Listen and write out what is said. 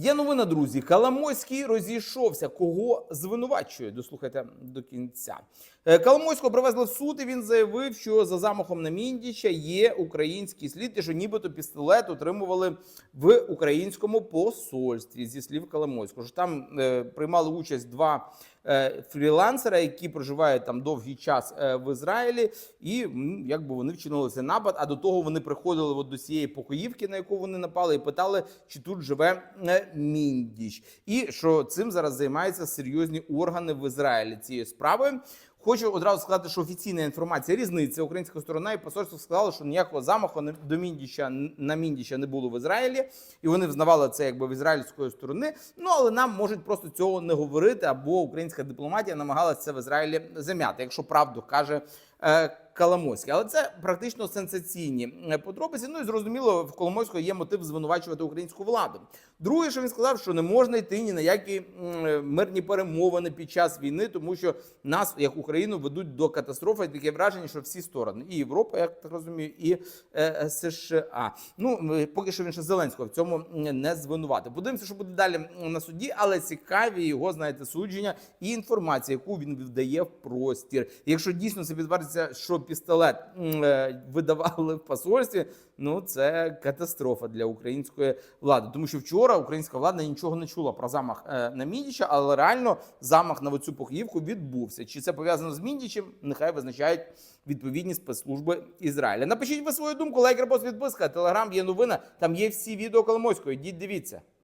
Є новина, друзі. Коломойський розійшовся. Кого звинувачує? Дослухайте до кінця. Каламойського Коломойського привезли в суд, і він заявив, що за замахом на Міндіча є український слід, і що нібито пістолет отримували в українському посольстві зі слів Коломойського. Що там е, приймали участь два е, фрілансера, які проживають там довгий час е, в Ізраїлі, і якби вони вчинили цей напад. А до того вони приходили от до цієї покоївки, на яку вони напали, і питали, чи тут живе е, Міндіч, і що цим зараз займаються серйозні органи в Ізраїлі цією справою. Хочу одразу сказати, що офіційна інформація різниця. Українська сторона і посольство сказали, що ніякого замаху до Міндіча на Міндіча не було в Ізраїлі, і вони взнавали це якби в ізраїльської сторони. Ну але нам можуть просто цього не говорити, або українська дипломатія намагалася це в Ізраїлі зам'яти, якщо правду каже. Е, Коломойський. але це практично сенсаційні е, подробиці. Ну і зрозуміло, в Коломойського є мотив звинувачувати українську владу. Друге, що він сказав, що не можна йти ні на які е, мирні перемовини під час війни, тому що нас, як Україну, ведуть до катастрофи. Таке враження, що всі сторони, і Європа, як так розумію, і США. Ну поки що він ще Зеленського в цьому не звинуватив. Подивимося, що буде далі на суді, але цікаві його знаєте судження і інформація, яку він віддає в простір. Якщо дійсно це підтвердиться, що пістолет е, видавали в посольстві, ну це катастрофа для української влади. Тому що вчора українська влада нічого не чула про замах е, на Міндіча, але реально замах на оцю покоївку відбувся. Чи це пов'язано з Міндічем? Нехай визначають відповідні спецслужби Ізраїля. Напишіть ви свою думку, лайк, репост, відписка. Телеграм є новина. Там є всі відео Коломойської. Йдіть, дивіться.